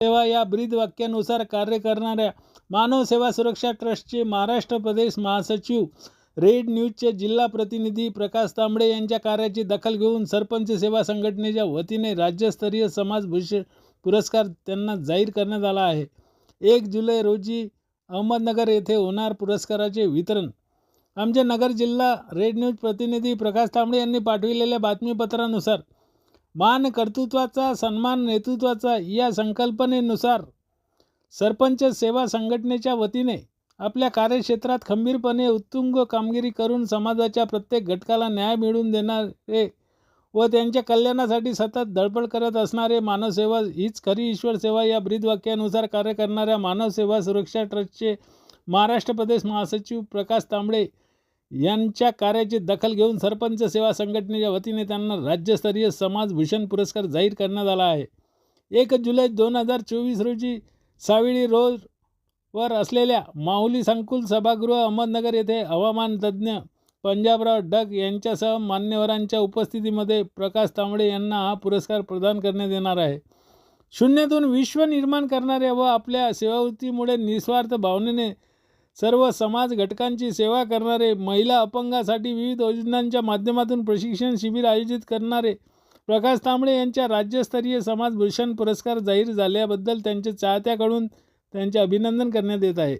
सेवा या ब्रीद वाक्यानुसार कार्य करणाऱ्या मानव सेवा सुरक्षा ट्रस्टचे महाराष्ट्र प्रदेश महासचिव रेड न्यूजचे जिल्हा प्रतिनिधी प्रकाश तांबडे यांच्या कार्याची दखल घेऊन सरपंच सेवा संघटनेच्या वतीने राज्यस्तरीय समाजभूषण पुरस्कार त्यांना जाहीर करण्यात आला आहे. एक जुलै रोजी अहमदनगर येथे होणार पुरस्काराचे वितरण. आमचे नगर जिल्हा रेड न्यूज प्रतिनिधी प्रकाश तांबडे यांनी पाठविलेल्या बातमीपत्रानुसार मान कर्तृत्वाचा सन्मान नेतृत्वाचा या संकल्पनेनुसार सरपंच सेवा संघटनेच्या वतीने आपल्या कार्यक्षेत्रात खंबीरपणे उत्तुंग कामगिरी करून समाजाच्या प्रत्येक घटकाला न्याय मिळवून देणारे व त्यांच्या कल्याणासाठी सतत धडपड करत असणारे मानवसेवा हीच खरी ईश्वर सेवा या ब्रीदवाक्यानुसार कार्य करणाऱ्या मानवसेवा सुरक्षा ट्रस्टचे महाराष्ट्र प्रदेश महासचिव प्रकाश तांबडे यांच्या कार्याची दखल घेऊन सरपंच सेवा संघटनेच्या वतीने त्यांना राज्यस्तरीय समाजभूषण पुरस्कार जाहीर करण्यात आला आहे. एक जुलै दोन हजार चोवीस रोजी सावेळी रोड वर असलेल्या माहुली संकुल सभागृह अहमदनगर येथे हवामान तज्ज्ञ पंजाबराव डग यांच्यासह मान्यवरांच्या उपस्थितीमध्ये प्रकाश तांबडे यांना हा पुरस्कार प्रदान करण्यात येणार आहे. शून्यातून विश्व निर्माण करणाऱ्या व आपल्या सेवावृत्तीमुळे निस्वार्थ भावनेने सर्व समाज घटकांची सेवा करणारे महिला अपंगासाठी विविध योजनांच्या माध्यमातून प्रशिक्षण शिबिर आयोजित करणारे प्रकाश तांबडे यांच्या राज्यस्तरीय समाजभूषण पुरस्कार जाहीर झाल्याबद्दल त्यांच्या चाहत्याकडून त्यांचे अभिनंदन करण्यात येत आहे.